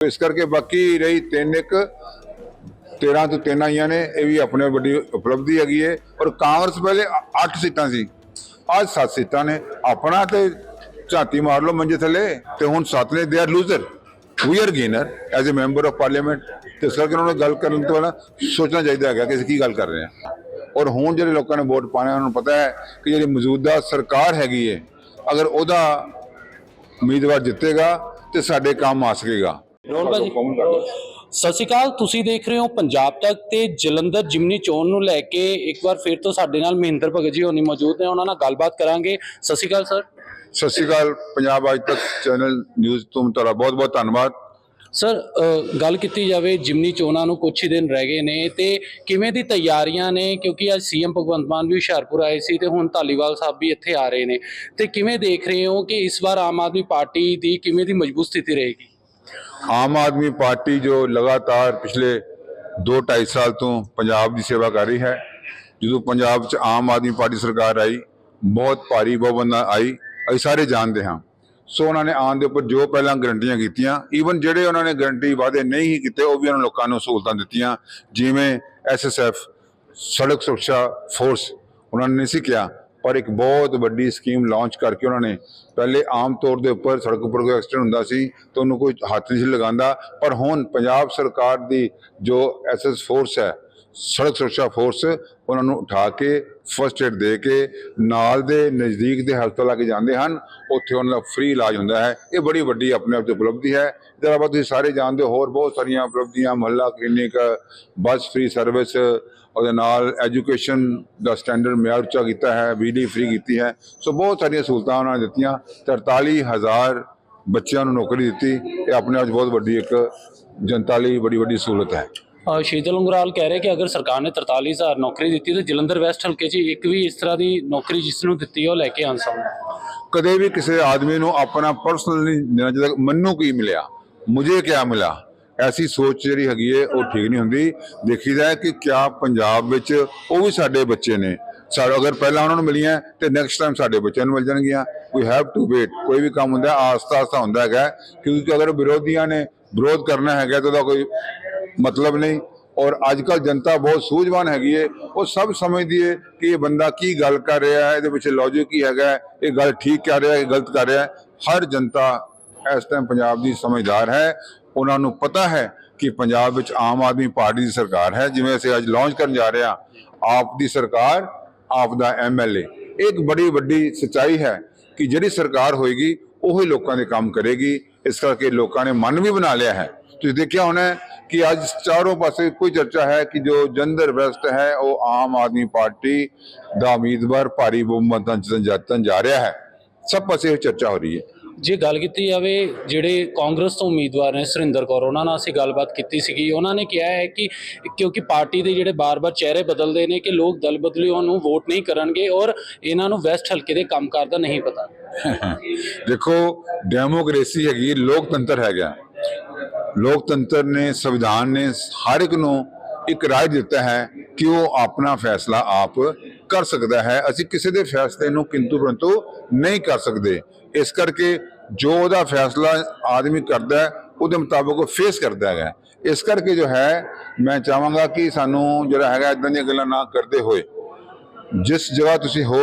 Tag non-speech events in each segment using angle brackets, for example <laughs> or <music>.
ਇਸ ਕਰਕੇ ਬਾਕੀ ਰਹੀ ਤਿੰਨ ਇੱਕ 13 ਤੋਂ ਤਿੰਨ ਆਈਆਂ ਨੇ, ਇਹ ਵੀ ਆਪਣੇ ਵੱਡੀ ਉਪਲਬਧੀ ਹੈਗੀ ਹੈ ਔਰ ਕਾਂਗਰਸ ਪਹਿਲੇ 8 ਸੀਟਾਂ ਸੀ, ਅੱਜ 7 ਸੀਟਾਂ ਨੇ। ਆਪਣਾ ਤੇ ਝਾਤੀ ਮਾਰ ਲਓ ਮੰਜੇ ਥੱਲੇ ਤੇ ਹੁਣ 7 ਨੇ they are loser we are gainer as a member of parliament ਤੇ ਇਸ ਕਰਕੇ ਉਹਨਾਂ ਨੂੰ ਗੱਲ ਕਰਨ ਤੋਂ ਪਹਿਲਾਂ ਸੋਚਣਾ ਚਾਹੀਦਾ ਹੈਗਾ ਕਿ ਅਸੀਂ ਕੀ ਗੱਲ ਕਰ ਰਹੇ ਹਾਂ। ਔਰ ਹੁਣ ਜਿਹੜੇ ਲੋਕਾਂ ਨੇ ਵੋਟ ਪਾਣੇ ਉਹਨਾਂ ਨੂੰ ਪਤਾ ਹੈ ਕਿ ਜਿਹੜੀ ਮੌਜੂਦਾ ਸਰਕਾਰ ਹੈਗੀ ਹੈ ਅਗਰ ਉਹਦਾ ਉਮੀਦਵਾਰ ਜਿੱਤੇਗਾ ਤੇ ਸਾਡੇ ਕੰਮ ਆ ਸਕੇਗਾ। ਭਾਜੀ ਸਤਿ ਸ਼੍ਰੀ ਅਕਾਲ ਤੁਸੀਂ ਦੇਖ ਰਹੇ ਹੋ ਪੰਜਾਬ ਤੱਕ ਤੇ ਜਲੰਧਰ ਜਿਮਨੀ ਚੋਣ ਨੂੰ ਲੈ ਕੇ ਇੱਕ ਵਾਰ ਫਿਰ ਤੋਂ ਸਾਡੇ ਨਾਲ ਮਹਿੰਦਰ ਭਗਤ ਜੀ ਹੋਣੀ ਮੌਜੂਦ ਨੇ ਉਹਨਾਂ ਨਾਲ ਗੱਲਬਾਤ ਕਰਾਂਗੇ। ਸਤਿ ਸ਼੍ਰੀ ਅਕਾਲ ਸਰ। ਸਤਿ ਸ਼੍ਰੀ ਅਕਾਲ ਪੰਜਾਬ ਅੱਜ ਤੱਕ ਚੈਨਲ ਨਿਊਜ਼ ਤੋਂ ਤੁਹਾਡਾ ਬਹੁਤ ਬਹੁਤ ਧੰਨਵਾਦ। ਸਰ ਗੱਲ ਕੀਤੀ ਜਾਵੇ ਜਿਮਨੀ ਚੋਣਾਂ ਨੂੰ ਕੁਝ ਹੀ ਦਿਨ ਰਹਿ ਗਏ ਨੇ ਤੇ ਕਿਵੇਂ ਦੀ ਤਿਆਰੀਆਂ ਨੇ? ਕਿਉਂਕਿ ਅੱਜ ਸੀਐਮ ਭਗਵੰਤ ਮਾਨ ਵੀ ਹੁਸ਼ਿਆਰਪੁਰ ਆਏ ਸੀ ਤੇ ਹੁਣ ਧਾਲੀਵਾਲ ਸਾਹਿਬ ਵੀ ਇੱਥੇ ਆ ਰਹੇ ਨੇ। ਤੇ ਕਿਵੇਂ ਦੇਖ ਰਹੇ ਹੋ ਕਿ ਇਸ ਵਾਰ ਆਮ ਆਦਮੀ ਪਾਰਟੀ ਦੀ ਕਿਵੇਂ ਦੀ ਮਜ਼ਬੂਤ ਸਥਿਤੀ ਰਹੇਗੀ? ਆਮ ਆਦਮੀ ਪਾਰਟੀ ਜੋ ਲਗਾਤਾਰ ਪਿਛਲੇ 2-2.5 ਸਾਲ ਤੋਂ ਪੰਜਾਬ ਦੀ ਸੇਵਾ ਕਰ ਰਹੀ ਹੈ, ਜਦੋਂ ਪੰਜਾਬ 'ਚ ਆਮ ਆਦਮੀ ਪਾਰਟੀ ਸਰਕਾਰ ਆਈ, ਬਹੁਤ ਭਾਰੀ ਬਹੁਬੰਦਾਂ ਆਈ, ਅਸੀਂ ਸਾਰੇ ਜਾਣਦੇ ਹਾਂ। ਸੋ ਉਹਨਾਂ ਨੇ ਆਉਣ ਦੇ ਉੱਪਰ ਜੋ ਪਹਿਲਾਂ ਗਰੰਟੀਆਂ ਕੀਤੀਆਂ ਈਵਨ ਜਿਹੜੇ ਉਹਨਾਂ ਨੇ ਗਰੰਟੀ ਵਾਅਦੇ ਨਹੀਂ ਕੀਤੇ, ਉਹ ਵੀ ਉਹਨਾਂ ਲੋਕਾਂ ਨੂੰ ਸਹੂਲਤਾਂ ਦਿੱਤੀਆਂ, ਜਿਵੇਂ ਐਸਐਸਐਫ ਸੜਕ ਸੁਰੱਖਿਆ ਫੋਰਸ ਉਹਨਾਂ ਨੇ ਨਹੀਂ ਸੀ ਕਿਹਾ। ਔਰ ਇੱਕ ਬਹੁਤ ਵੱਡੀ ਸਕੀਮ ਲਾਂਚ ਕਰਕੇ ਉਹਨਾਂ ਨੇ ਪਹਿਲੇ ਆਮ ਤੌਰ ਦੇ ਉੱਪਰ ਸੜਕ ਉੱਪਰ ਕੋਈ ਐਕਸੀਡੈਂਟ ਹੁੰਦਾ ਸੀ ਤਾਂ ਉਹਨੂੰ ਕੋਈ ਹੱਥ ਨਹੀਂ ਸੀ ਲਗਾਉਂਦਾ, ਪਰ ਹੁਣ ਪੰਜਾਬ ਸਰਕਾਰ ਦੀ ਜੋ ਐਸਐਸ ਫੋਰਸ ਹੈ ਸੜਕ ਸੁਰੱਖਿਆ ਫੋਰਸ ਉਹਨਾਂ ਨੂੰ ਉਠਾ ਕੇ ਫਸਟ ਏਡ ਦੇ ਕੇ, ਨਾਲ ਦੇ ਨਜ਼ਦੀਕ ਦੇ ਹਸਪਤਾਲ ਲਾ ਕੇ ਜਾਂਦੇ ਹਨ। ਉੱਥੇ ਉਹਨਾਂ ਦਾ ਫ੍ਰੀ ਇਲਾਜ ਹੁੰਦਾ ਹੈ। ਇਹ ਬੜੀ ਵੱਡੀ ਆਪਣੇ ਆਪ 'ਚ ਉਪਲਬਧੀ ਹੈ। ਇਹਦੇ ਇਲਾਵਾ ਤੁਸੀਂ ਸਾਰੇ ਜਾਣਦੇ ਹੋਰ ਬਹੁਤ ਸਾਰੀਆਂ ਉਪਲਬਧੀਆਂ, ਮੁਹੱਲਾ ਕਲੀਨਿਕ ਬੱਸ ਫ੍ਰੀ ਸਰਵਿਸ ਉਹਦੇ ਨਾਲ ਐਜੂਕੇਸ਼ਨ ਦਾ ਸਟੈਂਡਰਡ ਮਿਆਰ ਉੱਚਾ ਕੀਤਾ ਹੈ ਬਿਜਲੀ ਫ੍ਰੀ ਕੀਤੀ ਹੈ। ਸੋ ਬਹੁਤ ਸਾਰੀਆਂ ਸਹੂਲਤਾਂ ਉਹਨਾਂ ਨੇ ਦਿੱਤੀਆਂ। 43000 ਬੱਚਿਆਂ ਨੂੰ ਨੌਕਰੀ ਦਿੱਤੀ। ਇਹ ਆਪਣੇ ਆਪ 'ਚ ਬਹੁਤ ਵੱਡੀ ਇੱਕ ਜਨਤਾ ਲਈ ਬੜੀ ਵੱਡੀ ਸਹੂਲਤ ਹੈ। ਸ਼ੀਤਲ ਉਂਗਰਾਲ ਕਹਿ ਰਹੇ ਕਿ ਅਗਰ ਸਰਕਾਰ ਨੇ 43000 ਨੌਕਰੀ ਦਿੱਤੀ ਤਾਂ ਜਲੰਧਰ ਵੈਸਟ ਹਲਕੇ 'ਚ ਇੱਕ ਵੀ ਇਸ ਤਰ੍ਹਾਂ ਦੀ ਨੌਕਰੀ ਜਿਸ ਨੂੰ ਦਿੱਤੀ ਹੈ ਉਹ ਲੈ ਕੇ ਆਉਣ ਸਾਹਮਣੇ ਕਦੇ ਵੀ ਕਿਸੇ ਆਦਮੀ ਨੂੰ ਆਪਣਾ ਪਰਸਨਲ ਨਹੀਂ ਦੇਣਾ ਚਾਹੀਦਾ। ਮੈਨੂੰ ਕੀ ਮਿਲਿਆ? ਮੁਝੇ ਕਿਆ ਮਿਲਾ ਐਸੀ ਸੋਚ ਜਿਹੜੀ ਹੈਗੀ ਹੈ ਉਹ ਠੀਕ ਨਹੀਂ ਹੁੰਦੀ। ਦੇਖੀਦਾ ਹੈ ਕਿ ਕਿਆ ਪੰਜਾਬ ਵਿੱਚ ਉਹ ਵੀ ਸਾਡੇ ਬੱਚੇ ਨੇ। ਸਾਡੇ ਅਗਰ ਪਹਿਲਾਂ ਉਹਨਾਂ ਨੂੰ ਮਿਲੀਆਂ ਤੇ ਨੈਕਸਟ ਟਾਈਮ ਸਾਡੇ ਬੱਚਿਆਂ ਨੂੰ ਮਿਲ ਜਾਣਗੀਆਂ। ਵੀ ਹੈਵ ਟੂ ਵੇਟ ਕੋਈ ਵੀ ਕੰਮ ਹੁੰਦਾ ਆਸਤਾ ਆਸਤਾ ਹੁੰਦਾ ਹੈਗਾ। ਕਿਉਂਕਿ ਅਗਰ ਵਿਰੋਧੀਆਂ ਨੇ ਵਿਰੋਧ ਕਰਨਾ ਹੈਗਾ ਤਾਂ ਉਹਦਾ ਕੋਈ ਮਤਲਬ ਨਹੀਂ। ਔਰ ਅੱਜ ਕੱਲ ਜਨਤਾ ਬਹੁਤ ਸੂਝਵਾਨ ਹੈਗੀ ਏ। ਉਹ ਸਭ ਸਮਝਦੀ ਏ ਕਿ ਇਹ ਬੰਦਾ ਕੀ ਗੱਲ ਕਰ ਰਿਹਾ ਹੈ, ਇਹਦੇ ਪਿੱਛੇ ਲੌਜਿਕ ਕੀ ਹੈਗਾ ਇਹ ਗੱਲ ਠੀਕ ਕਰ ਰਿਹਾ ਹੈ, ਇਹ ਗਲਤ ਕਰ ਰਿਹਾ ਹੈ। ਹਰ ਜਨਤਾ ਇਸ ਟਾਈਮ ਪੰਜਾਬ ਦੀ ਸਮਝਦਾਰ ਹੈ। ਉਹਨਾਂ ਨੂੰ ਪਤਾ ਹੈ ਕਿ ਪੰਜਾਬ ਵਿੱਚ ਆਮ ਆਦਮੀ ਪਾਰਟੀ ਦੀ ਸਰਕਾਰ ਹੈ। ਜਿਵੇਂ ਅਸੀਂ ਅੱਜ ਲਾਂਚ ਕਰਨ ਜਾ ਰਹੇ ਹਾਂ, ਆਪ ਦੀ ਸਰਕਾਰ, ਆਪ ਦਾ ਐਮਐਲਏ ਇੱਕ ਬੜੀ ਵੱਡੀ ਸਚਾਈ ਹੈ ਕਿ ਜਿਹੜੀ ਸਰਕਾਰ ਹੋਏਗੀ, ਉਹੀ ਲੋਕਾਂ ਦੇ ਕੰਮ ਕਰੇਗੀ। ਇਸ ਕਰਕੇ ਲੋਕਾਂ ਨੇ ਮਨ ਵੀ ਬਣਾ ਲਿਆ ਹੈ। ਤੁਸੀਂ ਦੇਖਿਆ ਹੋਣਾ ਕਿ ਅੱਜ ਚਾਰੋਂ ਪਾਸੇ ਕੋਈ ਚਰਚਾ ਹੈ ਕਿ ਜੋ ਜੰਦਰ ਵੈਸਟ ਹੈ ਉਹ ਆਮ ਆਦਮੀ ਪਾਰਟੀ ਦਾ ਉਮੀਦਵਾਰ ਭਾਰੀ ਬਹੁਮਤਾਂ ਚ ਜਿੱਤਣ ਜਾ ਰਿਹਾ ਹੈ। ਸਭ ਪਾਸੇ ਇਹ ਚਰਚਾ ਹੋ ਰਹੀ ਹੈ। ਜੇ ਗੱਲ ਕੀਤੀ ਜਾਵੇ ਜਿਹੜੇ ਕਾਂਗਰਸ ਤੋਂ ਉਮੀਦਵਾਰ ਨੇ ਸੁਰਿੰਦਰ ਕੌਰ ਉਹਨਾਂ ਨਾਲ ਅਸੀਂ ਗੱਲਬਾਤ ਕੀਤੀ ਸੀਗੀ। ਉਹਨਾਂ ਨੇ ਕਿਹਾ ਹੈ ਕਿ ਕਿਉਂਕਿ ਪਾਰਟੀ ਦੇ ਜਿਹੜੇ ਬਾਰ-ਬਾਰ ਚਿਹਰੇ ਬਦਲਦੇ ਨੇ ਕਿ ਲੋਕ ਦਲ ਬਦਲਿਆਂ ਨੂੰ ਵੋਟ ਨਹੀਂ ਕਰਨਗੇ ਔਰ ਇਹਨਾਂ ਨੂੰ ਵੈਸਟ ਹਲਕੇ ਦੇ ਕੰਮਕਾਰ ਦਾ ਨਹੀਂ ਪਤਾ। <laughs> ਦੇਖੋ ਡੈਮੋਕ੍ਰੇਸੀ ਹੈਗੀ ਲੋਕਤੰਤਰ ਹੈਗਾ। ਲੋਕਤੰਤਰ ਨੇ, ਸੰਵਿਧਾਨ ਨੇ ਹਰ ਇੱਕ ਨੂੰ ਇੱਕ ਰਾਏ ਦਿੱਤਾ ਹੈ ਕਿ ਉਹ ਆਪਣਾ ਫੈਸਲਾ ਆਪ ਕਰ ਸਕਦਾ ਹੈ। ਅਸੀਂ ਕਿਸੇ ਦੇ ਫੈਸਲੇ ਨੂੰ ਕਿੰਤੂ ਪਰੰਤੂ ਨਹੀਂ ਕਰ ਸਕਦੇ। ਇਸ ਕਰਕੇ ਜੋ ਉਹਦਾ ਫੈਸਲਾ ਆਦਮੀ ਕਰਦਾ ਹੈ, ਉਹਦੇ ਮੁਤਾਬਕ ਉਹ ਫੇਸ ਕਰਦਾ ਹੈਗਾ ਇਸ ਕਰਕੇ ਜੋ ਹੈ, ਮੈਂ ਚਾਹਾਂਗਾ ਕਿ ਸਾਨੂੰ ਜਿਹੜਾ ਹੈਗਾ ਇਦਾਂ ਦੀਆਂ ਗੱਲਾਂ ਨਾ ਕਰਦੇ ਹੋਏ, ਜਿਸ ਜਗ੍ਹਾ ਤੁਸੀਂ ਹੋ,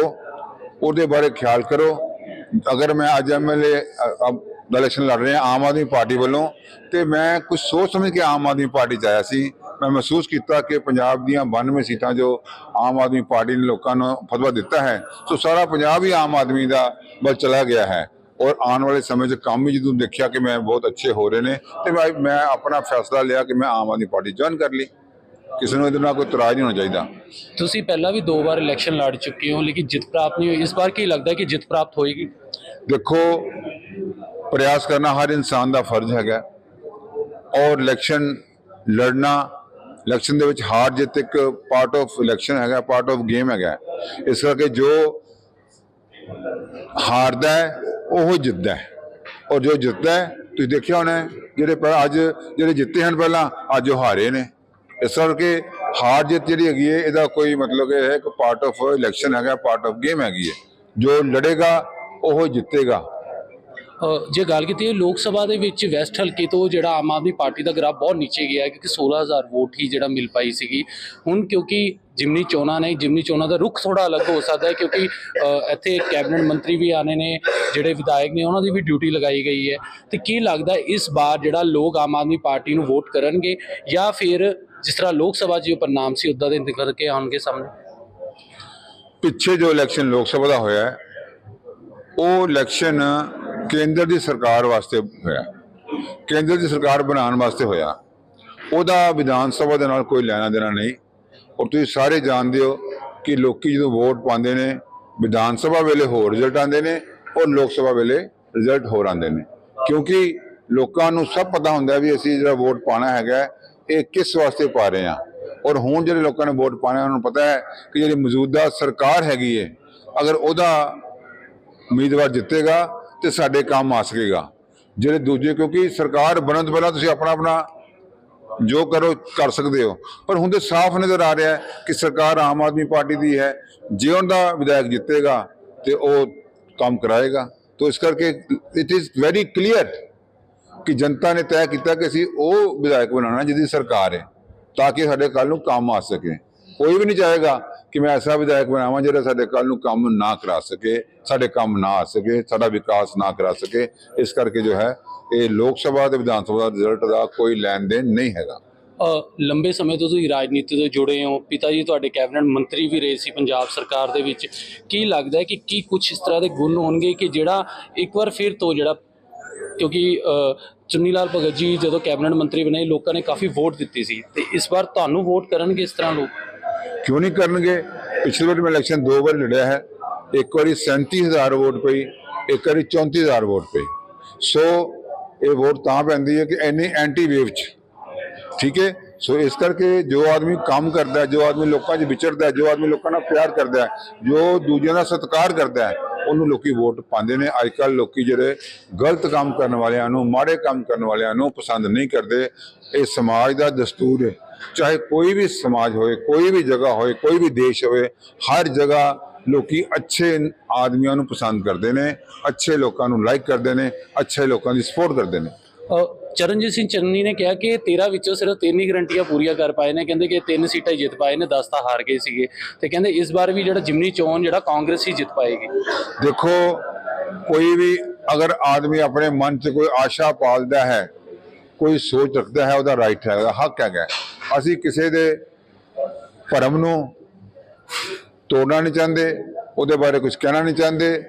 ਉਹਦੇ ਬਾਰੇ ਖਿਆਲ ਕਰੋ। ਅਗਰ ਮੈਂ ਅੱਜ ਐਮਐਲਏ ਦਾ ਇਲੈਕਸ਼ਨ ਲੜ ਰਿਹਾ ਆਮ ਆਦਮੀ ਪਾਰਟੀ ਵੱਲੋਂ ਤੇ ਮੈਂ ਕੁਝ ਸੋਚ ਸਮਝ ਕੇ ਆਮ ਆਦਮੀ ਪਾਰਟੀ 'ਚ ਆਇਆ ਸੀ। ਮੈਂ ਮਹਿਸੂਸ ਕੀਤਾ ਕਿ ਪੰਜਾਬ ਦੀਆਂ 92 ਸੀਟਾਂ ਜੋ ਆਮ ਆਦਮੀ ਪਾਰਟੀ ਨੇ ਲੋਕਾਂ ਨੂੰ ਫਤਵਾ ਦਿੱਤਾ ਹੈ ਸੋ ਸਾਰਾ ਪੰਜਾਬ ਹੀ ਆਮ ਆਦਮੀ ਦਾ ਵੱਲ ਚਲਾ ਗਿਆ ਹੈ। ਔਰ ਆਉਣ ਵਾਲੇ ਸਮੇਂ 'ਚ ਕੰਮ ਵੀ ਜਦੋਂ ਦੇਖਿਆ ਕਿ ਮੈਂ ਬਹੁਤ ਅੱਛੇ ਹੋ ਰਹੇ ਨੇ ਤੇ ਮੈਂ ਮੈਂ ਆਪਣਾ ਫੈਸਲਾ ਲਿਆ ਕਿ ਮੈਂ ਆਮ ਆਦਮੀ ਪਾਰਟੀ ਜੁਆਇਨ ਕਰ ਲਈ। ਕਿਸੇ ਨੂੰ ਇਹਦੇ ਨਾਲ ਕੋਈ ਇਤਰਾਜ਼ ਨਹੀਂ ਹੋਣਾ ਚਾਹੀਦਾ। ਤੁਸੀਂ ਪਹਿਲਾਂ ਵੀ ਦੋ ਵਾਰ ਇਲੈਕਸ਼ਨ ਲੜ ਚੁੱਕੇ ਹੋ ਲੇਕਿਨ ਜਿੱਤ ਪ੍ਰਾਪਤ ਨਹੀਂ ਹੋਈ। ਇਸ ਵਾਰ ਕੀ ਲੱਗਦਾ ਕਿ ਜਿੱਤ ਪ੍ਰਾਪਤ ਹੋਏਗੀ? ਦੇਖੋ ਪ੍ਰਯਾਸ ਕਰਨਾ ਹਰ ਇਨਸਾਨ ਦਾ ਫਰਜ਼ ਹੈਗਾ ਔਰ ਇਲੈਕਸ਼ਨ ਲੜਨਾ ਇਲੈਕਸ਼ਨ ਦੇ ਵਿੱਚ ਹਾਰ ਜਿੱਤ ਇੱਕ ਪਾਰਟ ਆਫ ਇਲੈਕਸ਼ਨ ਹੈਗਾ ਪਾਰਟ ਆਫ ਗੇਮ ਹੈਗਾ ਇਸ ਕਰਕੇ ਜੋ ਹਾਰਦਾ ਉਹ ਜਿੱਤਦਾ ਔਰ ਜੋ ਜਿੱਤਦਾ ਤੁਸੀਂ ਦੇਖਿਆ ਹੋਣਾ ਜਿਹੜੇ ਪਹਿਲਾਂ ਅੱਜ ਜਿਹੜੇ ਜਿੱਤੇ ਹਨ ਪਹਿਲਾਂ ਅੱਜ ਉਹ ਹਾਰੇ ਨੇ ਇਸ ਕਰਕੇ ਹਾਰ ਜਿੱਤ ਜਿਹੜੀ ਹੈਗੀ ਹੈ ਇਹਦਾ ਕੋਈ ਮਤਲਬ ਇਹ ਹੈ ਕਿ ਪਾਰਟ ਆਫ ਇਲੈਕਸ਼ਨ ਹੈਗਾ ਪਾਰਟ ਆਫ ਗੇਮ ਹੈਗੀ ਹੈ ਜੋ ਲੜੇਗਾ ਉਹ ਜਿੱਤੇਗਾ ਜੇ ਗੱਲ ਕੀਤੀ ਲੋਕ ਸਭਾ ਦੇ ਵਿੱਚ ਵੈਸਟ ਹਲਕੇ ਤੋਂ ਜਿਹੜਾ ਆਮ ਆਦਮੀ ਪਾਰਟੀ ਦਾ ਗ੍ਰਾਫ ਬਹੁਤ ਨੀਚੇ ਗਿਆ ਹੈ, ਕਿਉਂਕਿ 16000 ਵੋਟ ਹੀ ਜਿਹੜਾ ਮਿਲ ਪਾਈ ਸੀਗੀ। ਹੁਣ ਕਿਉਂਕਿ ਜਿਮਨੀ ਚੋਣਾਂ ਨੇ, ਜਿਮਨੀ ਚੋਣਾਂ ਦਾ ਰੁਖ ਥੋੜਾ ਅਲੱਗ ਹੋ ਸਕਦਾ ਹੈ, ਕਿਉਂਕਿ ਇੱਥੇ ਕੈਬਨਿਟ ਮੰਤਰੀ ਵੀ ਆਣੇ ਨੇ, ਜਿਹੜੇ ਵਿਧਾਇਕ ਨੇ, ਉਹਨਾਂ ਦੀ ਵੀ ਡਿਊਟੀ ਲਗਾਈ ਗਈ ਹੈ। ਤੇ ਕੀ ਲੱਗਦਾ ਇਸ ਵਾਰ ਜਿਹੜਾ ਲੋਕ ਆਮ ਆਦਮੀ ਪਾਰਟੀ ਨੂੰ ਵੋਟ ਕਰਨਗੇ ਜਾਂ ਫਿਰ ਜਿਸ ਤਰ੍ਹਾਂ ਲੋਕ ਸਭਾ 'ਚ ਜੋ ਨਾਮ ਸੀ, ਉਦਾਂ ਦੇ ਨਿਕਲ ਕੇ ਆਉਣਗੇ ਸਾਹਮਣੇ? ਪਿੱਛੇ ਜੋ ਇਲੈਕਸ਼ਨ ਲੋਕ ਸਭਾ ਦਾ ਹੋਇਆ ਉਹ ਇਲੈਕਸ਼ਨ ਕੇਂਦਰ ਦੀ ਸਰਕਾਰ ਵਾਸਤੇ ਹੋਇਆ। ਕੇਂਦਰ ਦੀ ਸਰਕਾਰ ਬਣਾਉਣ ਵਾਸਤੇ ਹੋਇਆ। ਉਹਦਾ ਵਿਧਾਨ ਸਭਾ ਦੇ ਨਾਲ ਕੋਈ ਲੈਣਾ ਦੇਣਾ ਨਹੀਂ। ਔਰ ਤੁਸੀਂ ਸਾਰੇ ਜਾਣਦੇ ਹੋ ਕਿ ਲੋਕੀ ਜਦੋਂ ਵੋਟ ਪਾਉਂਦੇ ਨੇ, ਵਿਧਾਨ ਸਭਾ ਵੇਲੇ ਹੋਰ ਰਿਜ਼ਲਟ ਆਉਂਦੇ ਨੇ ਔਰ ਲੋਕ ਸਭਾ ਵੇਲੇ ਰਿਜ਼ਲਟ ਹੋਰ ਆਉਂਦੇ ਨੇ। ਕਿਉਂਕਿ ਲੋਕਾਂ ਨੂੰ ਸਭ ਪਤਾ ਹੁੰਦਾ ਵੀ ਅਸੀਂ ਜਿਹੜਾ ਵੋਟ ਪਾਣਾ ਹੈਗਾ, ਇਹ ਕਿਸ ਵਾਸਤੇ ਪਾ ਰਹੇ ਹਾਂ। ਔਰ ਹੁਣ ਜਿਹੜੇ ਲੋਕਾਂ ਨੇ ਵੋਟ ਪਾਣਾ ਉਹਨਾਂ ਨੂੰ ਪਤਾ ਹੈ ਕਿ ਜਿਹੜੀ ਮੌਜੂਦਾ ਸਰਕਾਰ ਹੈਗੀ ਹੈ, ਅਗਰ ਉਹਦਾ ਉਮੀਦਵਾਰ ਜਿੱਤੇਗਾ ਤੇ ਸਾਡੇ ਕੰਮ ਆ ਸਕੇਗਾ ਜਿਹੜੇ ਦੂਜੇ, ਕਿਉਂਕਿ ਸਰਕਾਰ ਬਣਨ ਤੋਂ ਪਹਿਲਾਂ ਤੁਸੀਂ ਆਪਣਾ ਆਪਣਾ ਜੋ ਕਰੋ, ਕਰ ਸਕਦੇ ਹੋ। ਪਰ ਹੁਣ ਤੇ ਸਾਫ਼ ਨਜ਼ਰ ਆ ਰਿਹਾ ਹੈ ਕਿ ਸਰਕਾਰ ਆਮ ਆਦਮੀ ਪਾਰਟੀ ਦੀ ਹੈ। ਜੇ ਉਹਦਾ ਵਿਧਾਇਕ ਜਿੱਤੇਗਾ ਤੇ ਉਹ ਕੰਮ ਕਰਾਏਗਾ। ਤੋ ਇਸ ਕਰਕੇ ਇਟ ਇਜ਼ ਵੈਰੀ ਕਲੀਅਰ ਕਿ ਜਨਤਾ ਨੇ ਤੈਅ ਕੀਤਾ ਕਿ ਅਸੀਂ ਉਹ ਵਿਧਾਇਕ ਬਣਾਉਣਾ ਜਿਹਦੀ ਸਰਕਾਰ ਹੈ, ਤਾਂ ਕਿ ਸਾਡੇ ਕੱਲ ਨੂੰ ਕੰਮ ਆ ਸਕੇ। ਕੋਈ ਵੀ ਨਹੀਂ ਚਾਹੇਗਾ ਕਿ ਮੈਂ ਐਸਾ ਵਿਧਾਇਕ ਬਣਾਵਾਂ ਜਿਹੜਾ ਸਾਡੇ ਕੱਲ ਨੂੰ ਕੰਮ ਨਾ ਕਰਾ ਸਕੇ ਸਾਡੇ ਕੰਮ ਨਾ ਆ ਸਕੇ ਸਾਡਾ ਵਿਕਾਸ ਨਾ ਕਰਾ ਸਕੇ। ਇਸ ਕਰਕੇ ਜੋ ਹੈ ਇਹ ਲੋਕ ਸਭਾ ਤੇ ਵਿਧਾਨ ਸਭਾ ਦਾ ਰਿਜ਼ਲਟ ਦਾ ਕੋਈ ਲੈਣ ਦੇਣ ਨਹੀਂ ਹੈਗਾ। ਲੰਬੇ ਸਮੇਂ ਤੋਂ ਤੁਸੀਂ ਰਾਜਨੀਤੀ ਤੋਂ ਜੁੜੇ ਹੋ। ਪਿਤਾ ਜੀ ਤੁਹਾਡੇ ਕੈਬਨਿਟ ਮੰਤਰੀ ਵੀ ਰਹੇ ਸੀ ਪੰਜਾਬ ਸਰਕਾਰ ਦੇ ਵਿੱਚ। ਕੀ ਲੱਗਦਾ ਹੈ ਕਿ ਕੀ ਕੁਝ ਇਸ ਤਰ੍ਹਾਂ ਦੇ ਗੁਣ ਹੋਣਗੇ ਕਿ ਜਿਹੜਾ ਇੱਕ ਵਾਰ ਫਿਰ ਤੋਂ ਜਿਹੜਾ ਕਿਉਂਕਿ ਅ, ਚੁੰਨੀ ਲਾਲ ਭਗਤ ਜੀ ਜਦੋਂ ਕੈਬਨਿਟ ਮੰਤਰੀ ਬਣੇ ਲੋਕਾਂ ਨੇ ਕਾਫੀ ਵੋਟ ਦਿੱਤੀ ਸੀ। ਤੇ ਇਸ ਵਾਰ ਤੁਹਾਨੂੰ ਵੋਟ ਕਰਨਗੇ ਇਸ ਤਰ੍ਹਾਂ ਲੋਕ? ਕਿਉਂ ਨਹੀਂ ਕਰਨਗੇ? ਪਿਛਲੇ ਵਾਰ ਮੈਂ ਇਲੈਕਸ਼ਨ ਦੋ ਵਾਰ ਲੜਿਆ ਹੈ। ਇੱਕ ਵਾਰੀ 37000 ਵੋਟ ਪਈ, ਇੱਕ ਵਾਰੀ 34000 ਵੋਟ ਪਈ। ਸੋ ਇਹ ਵੋਟ ਤਾਂ ਪੈਂਦੀ ਹੈ ਕਿ ਐਨੀ ਐਂਟੀ ਵੇਵ ਚ। ਠੀਕ ਹੈ? ਸੋ ਇਸ ਕਰਕੇ ਜੋ ਆਦਮੀ ਕੰਮ ਕਰਦਾ ਜੋ ਆਦਮੀ ਲੋਕਾਂ 'ਚ ਵਿਚਰਦਾ ਜੋ ਆਦਮੀ ਲੋਕਾਂ ਨਾਲ ਪਿਆਰ ਕਰਦਾ ਜੋ ਦੂਜਿਆਂ ਦਾ ਸਤਿਕਾਰ ਕਰਦਾ ਉਹਨੂੰ ਲੋਕੀ ਵੋਟ ਪਾਉਂਦੇ ਨੇ। ਅੱਜ ਕੱਲ ਲੋਕੀ ਜਿਹੜੇ ਗਲਤ ਕੰਮ ਕਰਨ ਵਾਲਿਆਂ ਨੂੰ, ਮਾੜੇ ਕੰਮ ਕਰਨ ਵਾਲਿਆਂ ਨੂੰ ਪਸੰਦ ਨਹੀਂ ਕਰਦੇ। ਇਹ ਸਮਾਜ ਦਾ ਦਸਤੂਰ ਹੈ। ਚਾਹੇ ਕੋਈ ਵੀ ਸਮਾਜ ਹੋਏ ਕੋਈ ਵੀ ਜਗ੍ਹਾ ਹੋਏ ਕੋਈ ਵੀ ਦੇਸ਼ ਹੋਵੇ ਹਰ ਜਗ੍ਹਾ ਲੋਕੀ ਅੱਛੇ ਆਦਮੀਆਂ ਨੂੰ ਪਸੰਦ ਕਰਦੇ ਨੇ ਅੱਛੇ ਲੋਕਾਂ ਨੂੰ ਲਾਈਕ ਕਰਦੇ ਨੇ ਅੱਛੇ ਲੋਕਾਂ ਦੀ ਸਪੋਰਟ ਕਰਦੇ ਨੇ। ਚਰਨਜੀਤ ਸਿੰਘ ਚੰਨੀ ਨੇ ਕਿਹਾ ਕਿ 13 ਵਿੱਚੋਂ ਸਿਰਫ ਤਿੰਨ ਹੀ ਗਰੰਟੀਆਂ ਪੂਰੀਆਂ ਕਰ ਪਾਏ ਨੇ ਕਹਿੰਦੇ ਕਿ ਤਿੰਨ ਸੀਟਾਂ ਜਿੱਤ ਪਾਏ ਨੇ 10 ਤਾਂ ਹਾਰ ਗਏ ਸੀਗੇ। ਤੇ ਕਹਿੰਦੇ ਇਸ ਵਾਰ ਵੀ ਜਿਹੜਾ ਜਿਮਨੀ ਚੋਣ ਜਿਹੜਾ ਕਾਂਗਰਸ ਹੀ ਜਿੱਤ ਪਾਏਗੀ। ਦੇਖੋ ਕੋਈ ਵੀ ਅਗਰ ਆਦਮੀ ਆਪਣੇ ਮਨ 'ਚ ਕੋਈ ਆਸ਼ਾ ਪਾਲਦਾ ਹੈ ਕੋਈ ਸੋਚ ਰੱਖਦਾ ਹੈ ਉਹਦਾ ਰਾਈਟ ਹੈ ਉਹਦਾ ਹੱਕ ਹੈਗਾ। ਅਸੀਂ ਕਿਸੇ ਦੇ ਭਰਮ ਨੂੰ ਤੋੜਨਾ ਨਹੀਂ ਚਾਹੁੰਦੇ ਉਹਦੇ ਬਾਰੇ ਕੁਝ ਕਹਿਣਾ ਨਹੀਂ ਚਾਹੁੰਦੇ।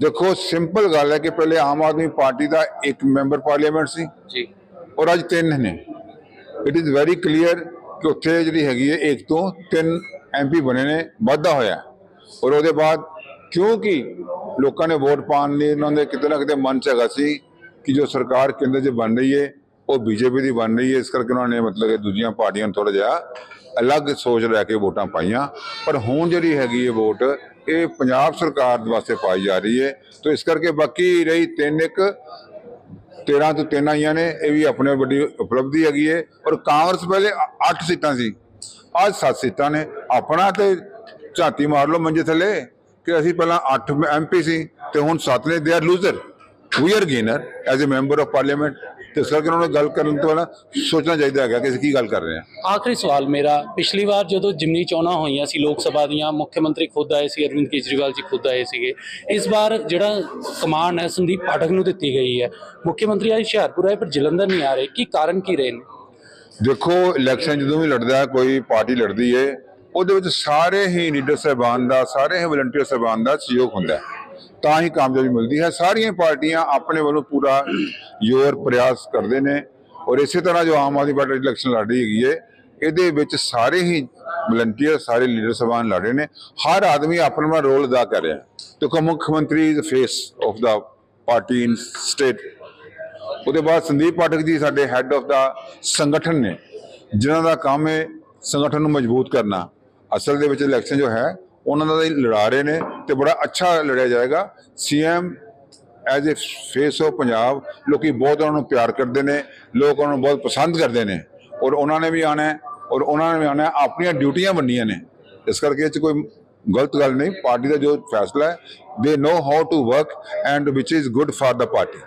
ਦੇਖੋ ਸਿੰਪਲ ਗੱਲ ਹੈ ਕਿ ਪਹਿਲੇ ਆਮ ਆਦਮੀ ਪਾਰਟੀ ਦਾ ਇੱਕ ਮੈਂਬਰ ਪਾਰਲੀਮੈਂਟ ਸੀ। ਜੀ। ਔਰ ਅੱਜ ਤਿੰਨ ਨੇ। ਇਟ ਇਜ਼ ਵੈਰੀ ਕਲੀਅਰ ਕਿ ਉੱਥੇ ਜਿਹੜੀ ਹੈਗੀ ਹੈ ਇੱਕ ਤੋਂ ਤਿੰਨ ਐਮਪੀ ਬਣੇ ਨੇ ਵਾਧਾ ਹੋਇਆ। ਔਰ ਉਹਦੇ ਬਾਅਦ ਕਿਉਂਕਿ ਲੋਕਾਂ ਨੇ ਵੋਟ ਪਾਉਣ ਲਈ ਉਹਨਾਂ ਦੇ ਕਿਤੇ ਨਾ ਕਿਤੇ ਮਨ ਚ ਹੈਗਾ ਸੀ ਕਿ ਜੋ ਸਰਕਾਰ ਕੇਂਦਰ 'ਚ ਬਣ ਰਹੀ ਹੈ ਉਹ ਬੀਜੇਪੀ ਦੀ ਬਣ ਰਹੀ ਹੈ, ਇਸ ਕਰਕੇ ਉਹਨਾਂ ਨੇ ਮਤਲਬ ਕਿ ਦੂਜੀਆਂ ਪਾਰਟੀਆਂ ਨੂੰ ਥੋੜਾ ਜਿਹਾ ਅਲੱਗ ਸੋਚ ਲੈ ਕੇ ਵੋਟਾਂ ਪਾਈਆਂ। ਪਰ ਹੁਣ ਜਿਹੜੀ ਹੈਗੀ ਹੈ ਵੋਟ, ਇਹ ਪੰਜਾਬ ਸਰਕਾਰ ਦੇ ਵਾਸਤੇ ਪਾਈ ਜਾ ਰਹੀ ਹੈ। ਤਾਂ ਇਸ ਕਰਕੇ ਬਾਕੀ ਰਹੀ ਤਿੰਨ ਇੱਕ 13 ਤੋਂ ਤਿੰਨ ਆਈਆਂ ਨੇ, ਇਹ ਵੀ ਆਪਣੇ ਵੱਡੀ ਉਪਲਬਧੀ ਹੈਗੀ ਹੈ। ਔਰ ਕਾਂਗਰਸ ਪਹਿਲੇ 8 ਸੀਟਾਂ ਸੀ, ਅੱਜ 7 ਸੀਟਾਂ ਨੇ। ਆਪਣਾ ਤੇ ਝਾਤੀ ਮਾਰ ਲਓ ਮੰਜੇ ਥੱਲੇ, ਕਿ ਅਸੀਂ ਪਹਿਲਾਂ 8 ਐਮਪੀ ਸੀ ਤੇ ਹੁਣ 7 ਨੇ they are loser we are gainer as a member of parliament ਤੇ ਇਸ ਕਰਕੇ ਉਹਨਾਂ ਨੂੰ ਗੱਲ ਕਰਨ ਤੋਂ ਪਹਿਲਾਂ ਸੋਚਣਾ ਚਾਹੀਦਾ ਹੈਗਾ ਕਿ ਅਸੀਂ ਕੀ ਗੱਲ ਕਰ ਰਹੇ ਹਾਂ। ਆਖਰੀ ਸਵਾਲ ਮੇਰਾ ਪਿਛਲੀ ਵਾਰ ਜਦੋਂ ਜਿਮਨੀ ਚੋਣਾਂ ਹੋਈਆਂ ਸੀ ਲੋਕ ਸਭਾ ਦੀਆਂ ਮੁੱਖ ਮੰਤਰੀ ਖੁਦ ਆਏ ਸੀ ਅਰਵਿੰਦ ਕੇਜਰੀਵਾਲ ਜੀ ਖੁਦ ਆਏ ਸੀਗੇ ਇਸ ਵਾਰ ਜਿਹੜਾ ਕਮਾਨ ਹੈ ਸੰਦੀਪ ਪਾਠਕ ਨੂੰ ਦਿੱਤੀ ਗਈ ਹੈ। ਮੁੱਖ ਮੰਤਰੀ ਅੱਜ ਹੁਸ਼ਿਆਰਪੁਰ ਆਏ ਪਰ ਜਲੰਧਰ ਨਹੀਂ ਆ ਰਹੇ। ਕੀ ਕਾਰਨ ਕੀ ਰਹੇ ਨੇ? ਦੇਖੋ ਇਲੈਕਸ਼ਨ ਜਦੋਂ ਵੀ ਲੜਦਾ ਕੋਈ ਪਾਰਟੀ ਲੜਦੀ ਹੈ ਉਹਦੇ ਵਿੱਚ ਸਾਰੇ ਹੀ ਲੀਡਰ ਸਾਹਿਬਾਨ ਦਾ ਸਾਰੇ ਹੀ ਵਲੰਟੀਅਰ ਸਾਹਿਬਾਨ ਦਾ ਸਹਿਯੋਗ ਹੁੰਦਾ ਹੈ। ਤਾਂ ਹੀ ਕਾਮਯਾਬੀ ਮਿਲਦੀ ਹੈ। ਸਾਰੀਆਂ ਪਾਰਟੀਆਂ ਆਪਣੇ ਵੱਲੋਂ ਪੂਰਾ ਜ਼ੋਰ ਪ੍ਰਯਾਸ ਕਰਦੇ ਨੇ ਔਰ ਇਸੇ ਤਰ੍ਹਾਂ ਜੋ ਆਮ ਆਦਮੀ ਪਾਰਟੀ ਇਲੈਕਸ਼ਨ ਲੜ ਰਹੀ ਹੈਗੀ ਹੈ, ਇਹਦੇ ਵਿੱਚ ਸਾਰੇ ਹੀ ਵਲੰਟੀਅਰ ਸਾਰੇ ਲੀਡਰ ਸਾਹਿਬਾਨ ਲੜ ਰਹੇ ਨੇ। ਹਰ ਆਦਮੀ ਆਪਣਾ ਆਪਣਾ ਰੋਲ ਅਦਾ ਕਰ ਰਿਹਾ ਦੇਖੋ, ਮੁੱਖ ਮੰਤਰੀ is face of the party in state ਉਹਦੇ ਬਾਅਦ ਸੰਦੀਪ ਪਾਠਕ ਜੀ ਸਾਡੇ ਹੈੱਡ ਆਫ ਦਾ ਸੰਗਠਨ ਨੇ, ਜਿਨ੍ਹਾਂ ਦਾ ਕੰਮ ਹੈ ਸੰਗਠਨ ਨੂੰ ਮਜ਼ਬੂਤ ਕਰਨਾ। ਅਸਲ ਦੇ ਵਿੱਚ ਇਲੈਕਸ਼ਨ ਜੋ ਹੈ ਉਹਨਾਂ ਦਾ ਹੀ ਲੜਾ ਰਹੇ ਨੇ ਤੇ ਬੜਾ ਅੱਛਾ ਲੜਿਆ ਜਾਏਗਾ। CM as a face of Punjab ਲੋਕੀ ਬਹੁਤ ਉਹਨਾਂ ਨੂੰ ਪਿਆਰ ਕਰਦੇ ਨੇ, ਲੋਕ ਉਹਨਾਂ ਨੂੰ ਬਹੁਤ ਪਸੰਦ ਕਰਦੇ ਨੇ ਔਰ ਉਹਨਾਂ ਨੇ ਵੀ ਆਣਾ ਔਰ ਉਹਨਾਂ ਨੇ ਵੀ ਆਣਾ ਆਪਣੀਆਂ ਡਿਊਟੀਆਂ ਵੰਡੀਆਂ ਨੇ। ਇਸ ਕਰਕੇ ਇਹ ਚ ਕੋਈ ਗਲਤ ਗੱਲ ਨਹੀਂ, ਪਾਰਟੀ ਦਾ ਜੋ ਫੈਸਲਾ ਹੈ they know how to work and which is good for the party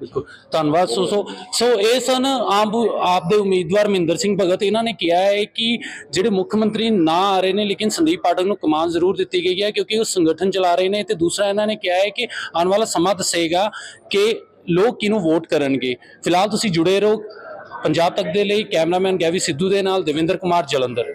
ਬਿਲਕੁਲ। ਧੰਨਵਾਦ, ਸੋ ਸੋ ਸੋ ਇਹ ਸਨ ਆਪ ਆਪ ਦੇ ਉਮੀਦਵਾਰ ਮਹਿੰਦਰ ਸਿੰਘ ਭਗਤ। ਇਹਨਾਂ ਨੇ ਕਿਹਾ ਹੈ ਕਿ ਜਿਹੜੇ ਮੁੱਖ ਮੰਤਰੀ ਨਾ ਆ ਰਹੇ ਨੇ, ਲੇਕਿਨ ਸੰਦੀਪ ਪਾਠਕ ਨੂੰ ਕਮਾਨ ਜ਼ਰੂਰ ਦਿੱਤੀ ਗਈ ਹੈ ਕਿਉਂਕਿ ਉਹ ਸੰਗਠਨ ਚਲਾ ਰਹੇ ਨੇ ਤੇ ਦੂਸਰਾ ਇਹਨਾਂ ਨੇ ਕਿਹਾ ਹੈ ਕਿ ਆਉਣ ਵਾਲਾ ਸਮਾਂ ਦੱਸੇਗਾ ਕਿ ਲੋਕ ਕਿਹਨੂੰ ਵੋਟ ਕਰਨਗੇ। ਫਿਲਹਾਲ ਤੁਸੀਂ ਜੁੜੇ ਰਹੋ ਪੰਜਾਬ ਤੱਕ ਦੇ ਲਈ। ਕੈਮਰਾਮੈਨ ਗੈਵੀ ਸਿੱਧੂ ਦੇ ਨਾਲ ਦੇਵਿੰਦਰ ਕੁਮਾਰ ਜਲੰਧਰ।